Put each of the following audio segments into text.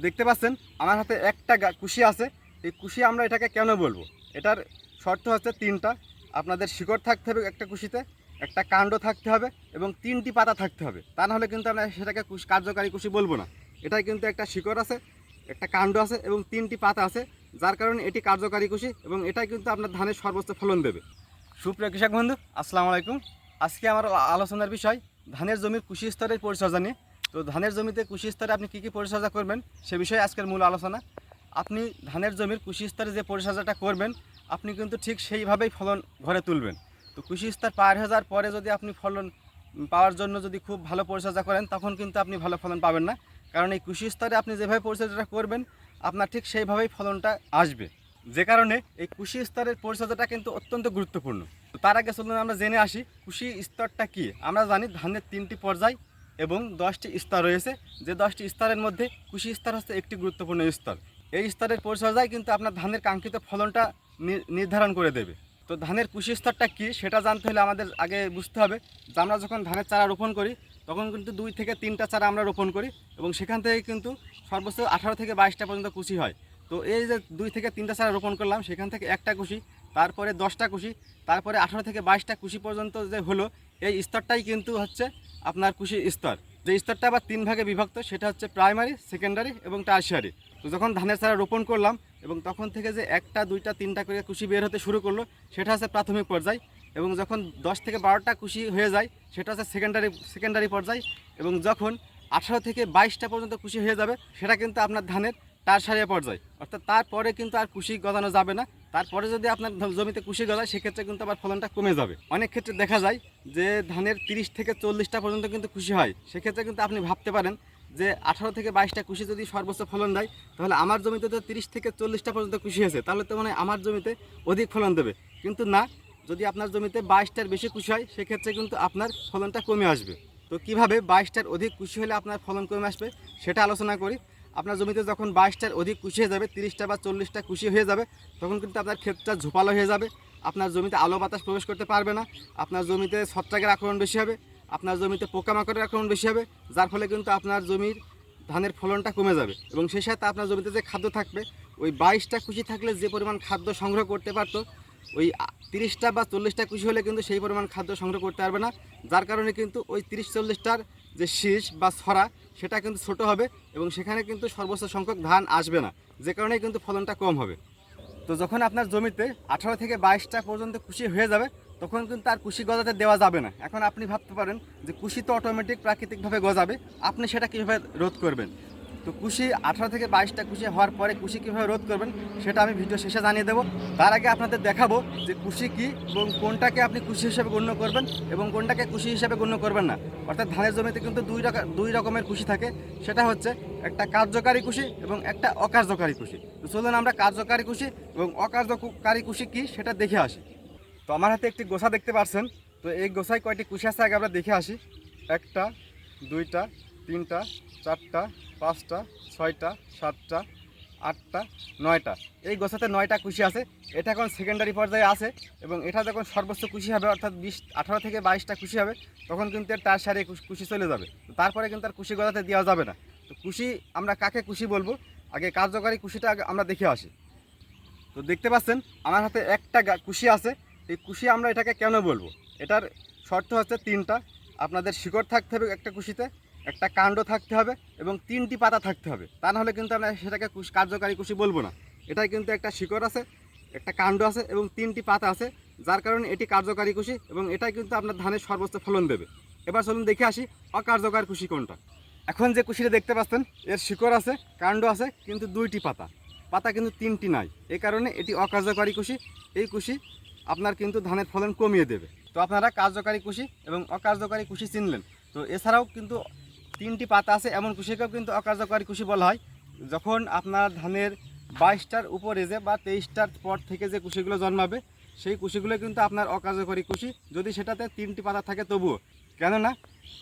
দেখতে পাচ্ছেন, আমার হাতে একটা কুশি আছে। এই কুশি আমরা এটাকে কেন বলব? এটার শর্ত হচ্ছে তিনটা। আপনাদের শিকড় থাকতে হবে একটা কুশিতে, একটা কাণ্ড থাকতে হবে এবং তিনটি পাতা থাকতে হবে। তা নাহলে কিন্তু আমরা সেটাকে কুশ- কার্যকারী কুশি বলব না। এটাই কিন্তু একটা শিকড় আছে, একটা কাণ্ড আছে এবং তিনটি পাতা আছে, যার কারণে এটি কার্যকারী কুশি এবং এটাই কিন্তু আপনার ধানের সর্বোচ্চ ফলন দেবে। সুপ্রিয় কৃষক বন্ধু, আসসালামু আলাইকুম। আজকে আমার আলোচনার বিষয়, ধানের জমির কুশি স্তরের পরিচর্যা নিয়ে। তো ধানের জমিতে কুশি স্তরে আপনি কী কী পরিচর্যা করবেন সে বিষয়ে আজকের মূল আলোচনা। আপনি ধানের জমির কুশি স্তরে যে পরিচর্যাটা করবেন, আপনি কিন্তু ঠিক সেইভাবেই ফলন ঘরে তুলবেন। তো কুশি স্তর পার যাওয়ার পরে যদি আপনি ফলন পাওয়ার জন্য যদি খুব ভালো পরিচর্যা করেন, তখন কিন্তু আপনি ভালো ফলন পাবেন না। কারণ এই কুশি স্তরে আপনি যেভাবে পরিচর্যাটা করবেন, আপনার ঠিক সেইভাবেই ফলনটা আসবে। যে কারণে এই কুশি স্তরের পরিচর্যাটা কিন্তু অত্যন্ত গুরুত্বপূর্ণ। তার আগে চলুন আমরা জেনে আসি কুশি স্তরটা কি? আমরা জানি ধানের তিনটি পর্যায় এবং দশটি স্তর রয়েছে। যে দশটি স্তরের মধ্যে কুশি স্তর হচ্ছে একটি গুরুত্বপূর্ণ স্তর। এই স্তরের পরিচর্যায় কিন্তু আপনার ধানের কাঙ্ক্ষিত ফলনটা নির্ধারণ করে দেবে। তো ধানের কুশি স্তরটা কী সেটা জানতে হলে আমাদের আগে বুঝতে হবে যে আমরা যখন ধানের চারা রোপণ করি, তখন কিন্তু দুই থেকে তিনটা চারা আমরা রোপণ করি এবং সেখান থেকে কিন্তু সর্বোচ্চ আঠারো থেকে বাইশটা পর্যন্ত কুশি হয়। তো এই যে দুই থেকে তিনটা চারা রোপণ করলাম, সেখান থেকে একটা কুশি, তারপরে দশটা কুশি, তারপরে আঠারো থেকে বাইশটা কুশি পর্যন্ত যে হলো, এই স্তরটাই কিন্তু হচ্ছে আপনার কুশি স্তর। যে স্তরটা আবার তিন ভাগে বিভক্ত, সেটা হচ্ছে প্রাইমারি সেকেন্ডারি এবং টার্সিয়ারি তো যখন ধানের চারা রোপণ করলাম এবং তখন থেকে যে একটা, দুইটা, তিনটা করে কুশি বের হতে শুরু করল, সেটা হচ্ছে প্রাথমিক পর্যায় এবং যখন দশ থেকে বারোটা কুশি হয়ে যায়, সেটা হচ্ছে সেকেন্ডারি সেকেন্ডারি পর্যায় এবং যখন আঠারো থেকে বাইশটা পর্যন্ত কুশি হয়ে যাবে, সেটা কিন্তু আপনার ধানের টারসারিয়া পর্যায়। অর্থাৎ তারপরে কিন্তু আর কুশি গজানো যাবে না। তারপরে যদি আপনার জমিতে কুশি গজায়, সেক্ষেত্রে কিন্তু আবার ফলনটা কমে যাবে। অনেক ক্ষেত্রে দেখা যায় যে ধানের তিরিশ থেকে চল্লিশটা পর্যন্ত কিন্তু খুশি হয়। সেক্ষেত্রে কিন্তু আপনি ভাবতে পারেন যে আঠারো থেকে বাইশটা কুশি যদি সর্বোচ্চ ফলন দেয়, তাহলে আমার জমিতে তো তিরিশ থেকে চল্লিশটা পর্যন্ত কুশি হয়েছে তাহলে তো মানে আমার জমিতে অধিক ফলন দেবে। কিন্তু না, যদি আপনার জমিতে বাইশটার বেশি কুশি হয়, সেক্ষেত্রে কিন্তু আপনার ফলনটা কমে আসবে। তো কীভাবে বাইশটার অধিক কুশি হলে আপনার ফলন কমে আসবে, সেটা আলোচনা করি। আপনার জমিতে যখন বাইশটার অধিক কুশি হয়ে যাবে, তিরিশটা বা চল্লিশটা কুশি হয়ে যাবে, তখন কিন্তু আপনার ক্ষেতটা ঝোপালো হয়ে যাবে। আপনার জমিতে আলো বাতাস প্রবেশ করতে পারবে না। আপনার জমিতে ছত্রাকের আক্রমণ বেশি হবে। আপনার জমিতে পোকামাকড়ের আক্রমণ বেশি হবে, যার ফলে কিন্তু আপনার জমির ধানের ফলনটা কমে যাবে। এবং সেই সাথে আপনার জমিতে যে খাদ্য থাকবে, ওই বাইশটা কুশি থাকলে যে পরিমাণ খাদ্য সংগ্রহ করতে পারতো, ওই তিরিশটা বা চল্লিশটা কুশি হলে কিন্তু সেই পরিমাণ খাদ্য সংগ্রহ করতে পারবে না। যার কারণে কিন্তু ওই তিরিশ চল্লিশটার যে শীষ বা ছড়া, সেটা কিন্তু ছোট হবে এবং সেখানে কিন্তু সর্বোচ্চ সংখ্যক ধান আসবে না। যে কারণে কিন্তু ফলনটা কম হবে। তো যখন আপনার জমিতে আঠারো থেকে বাইশটা পর্যন্ত কুশি হয়ে যাবে, তখন কিন্তু আর কুশি গজাতে দেওয়া যাবে না। এখন আপনি ভাবতে পারেন যে কুশি তো অটোমেটিক প্রাকৃতিকভাবে গজাবে। আপনি সেটা কীভাবে রোধ করবেন? তো কুশি আঠারো থেকে বাইশটা কুশি হওয়ার পরে কুশি কীভাবে রোধ করবেন সেটা আমি ভিডিও শেষে জানিয়ে দেবো। তার আগে আপনাদের দেখাবো যে কুশি কী এবং কোনটাকে আপনি কুশি হিসেবে গণ্য করবেন এবং কোনটাকে কুশি হিসেবে গণ্য করবেন না। অর্থাৎ ধানের জমিতে কিন্তু দুই রকম দুই রকমের কুশি থাকে। সেটা হচ্ছে একটা কার্যকারী কুশি এবং একটা অকার্যকারী কুশি। তো চলুন আমরা কার্যকারী কুশি এবং অকার্যকারী কুশি কী সেটা দেখে আসি। তো আমার হাতে একটি গোসা দেখতে পাচ্ছেন। তো এই গোছায় কয়টি কুশি আছে আগে আমরা দেখে আসি। একটা, দুইটা তিনটা, চারটা, পাঁচটা, ছয়টা, সাতটা, আটটা, নয়টা। এই গোছাতে নয়টা কুশি আছে। এটা এখন সেকেন্ডারি পর্যায়ে আছে এবং এটা যখন সর্বোচ্চ কুশি হবে, অর্থাৎ বিশ, আঠারো থেকে বাইশটা কুশি হবে, তখন কিন্তু তার সারে কুশি চলে যাবে। তারপরে কিন্তু আর কুশি গজাতে দেওয়া যাবে না। তো কুশি, আমরা কাকে কুশি বলব? আগে কার্যকারী কুশিটা আমরা দেখে আসি। তো দেখতে পাচ্ছেন, আমার হাতে একটা কুশি আছে। এই কুশি আমরা এটাকে কেন বলব? এটার শর্ত হচ্ছে তিনটা। আপনাদের শিকড় থাকতে হবে একটা কুশিতে। একটা কাণ্ড থাকতে হবে এবং তিনটি পাতা থাকতে হবে। তা নাহলে কিন্তু আমরা সেটাকে কার্যকারী কুশি বলব না। এটাই কিন্তু একটা শিকড় আছে, একটা কাণ্ড আছে এবং তিনটি পাতা আছে, যার কারণে এটি কার্যকারী কুশি এবং এটাই কিন্তু আপনার ধানের সর্বোচ্চ ফলন দেবে। এবার চলুন দেখে আসি অকার্যকর কুশি কোনটা। এখন যে কুশিটা দেখতে পাচ্ছেন, এর শিকড় আছে, কাণ্ড আছে, কিন্তু দুইটি পাতা। পাতা কিন্তু তিনটি নাই। এই কারণে এটি অকার্যকারী কুশি। এই কুশি আপনার কিন্তু ধানের ফলন কমিয়ে দেবে। তো আপনারা কার্যকারী কুশি এবং অকার্যকারী কুশি চিনলেন। তো এছাড়াও কিন্তু তিনটি পাতা আছে, এমন কুশিকেও কিন্তু অকার্যকারী কুশি বলা হয়। যখন আপনার ধানের বাইশটার উপরে যে বা তেইশটার পর থেকে যে কুশিগুলো জন্মাবে, সেই কুশিগুলো কিন্তু আপনার অকার্যকরী কুশি যদি সেটাতে তিনটি পাতা থাকে তবুও। কেননা,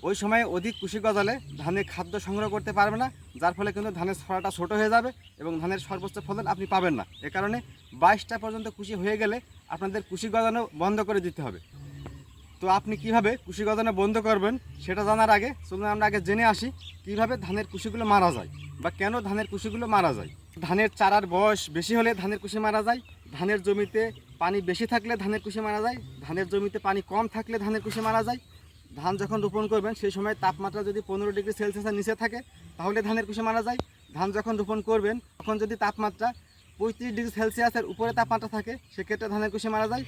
ওই সময় অধিক কুশি গজালে ধানের খাদ্য সংগ্রহ করতে পারবে না, যার ফলে কিন্তু ধানের ছড়াটা ছোট হয়ে যাবে এবং ধানের সর্বোচ্চ ফলন আপনি পাবেন না। এ কারণে বাইশটা পর্যন্ত কুশি হয়ে গেলে আপনাদের কুশি গজানো বন্ধ করে দিতে হবে। তো আপনি কীভাবে কুশি গজানো বন্ধ করবেন সেটা জানার আগে চলুন আমরা আগে জেনে আসি কীভাবে ধানের কুশিগুলো মারা যায় বা কেন ধানের কুশিগুলো মারা যায়। ধানের চারার বয়স বেশি হলে ধানের কুশি মারা যায়, ধানের জমিতে পানি বেশি থাকলে ধানের কুশি মারা যায়, ধানের জমিতে পানি কম থাকলে ধানের কুশি মারা যায়। ধান যখন রোপণ করবেন সেই সময় তাপমাত্রা যদি পনেরো ডিগ্রি সেলসিয়াসের নিচে থাকে তাহলে ধানের কুশি মারা যায়। ধান যখন রোপণ করবেন তখন যদি তাপমাত্রা পঁয়ত্রিশ ডিগ্রি সেলসিয়াসের উপরে তাপমাত্রা থাকে, সেক্ষেত্রে ধানের কুশি মারা যায়।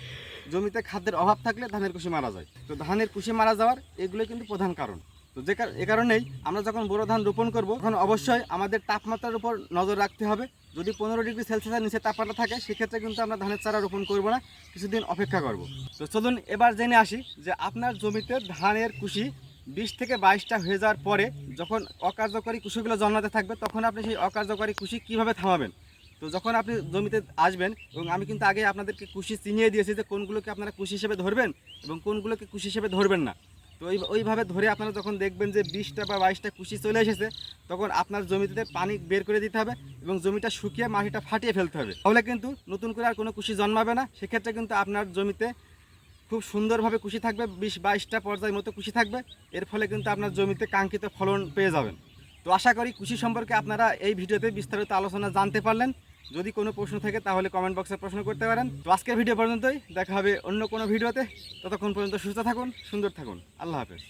জমিতে খাদ্যের অভাব থাকলে ধানের কুশি মারা যায়। তো ধানের কুশি মারা যাওয়ার এগুলো কিন্তু প্রধান কারণ। তো যে এ কারণেই আমরা যখন বোরো ধান রোপণ করব, তখন অবশ্যই আমাদের তাপমাত্রার উপর নজর রাখতে হবে। যদি পনেরো ডিগ্রি সেলসিয়াসের নিচে তাপমাত্রা থাকে, সেক্ষেত্রে কিন্তু আমরা ধানের চারা রোপণ করব না, কিছুদিন অপেক্ষা করব। তো চলুন এবার জেনে আসি যে আপনার জমিতে ধানের কুশি বিশ থেকে বাইশটা হয়ে যাওয়ার পরে যখন অকার্যকরী কুশিগুলো জন্মাতে থাকবে, তখন আপনি সেই অকার্যকরী কুশি কীভাবে থামাবেন? তো যখন আপনি জমিতে আসবেন এবং আমি কিন্তু আগে আপনাদেরকে কুশি চিনিয়ে দিয়েছি যে কোনগুলোকে আপনারা কুশি হিসেবে ধরবেন এবং কোনগুলোকে কুশি হিসেবে ধরবেন না। তো ওই ওইভাবে ধরে আপনারা যখন দেখবেন যে বিশটা বা বাইশটা কুশি চলে এসেছে, তখন আপনার জমিতে পানি বের করে দিতে হবে এবং জমিটা শুকিয়ে মাটিটা ফাটিয়ে ফেলতে হবে। তাহলে কিন্তু নতুন করে আর কোনো কুশি জন্মাবে না। সেক্ষেত্রে কিন্তু আপনার জমিতে খুব সুন্দরভাবে কুশি থাকবে, বিশ বাইশটা পর্যায়ের মতো কুশি থাকবে। এর ফলে কিন্তু আপনার জমিতে কাঙ্ক্ষিত ফলন পেয়ে যাবেন। তো আশা করি কৃষি সম্পর্কে আপনারা এই ভিডিওতে বিস্তারিত আলোচনা জানতে পারলেন। যদি কোনো প্রশ্ন থাকে তাহলে কমেন্ট বক্সে প্রশ্ন করতে পারেন। তো আজকের ভিডিও পর্যন্তই। দেখা হবে অন্য কোনো ভিডিওতে ততক্ষণ পর্যন্ত সুস্থ থাকুন, সুন্দর থাকুন। আল্লাহ হাফেজ।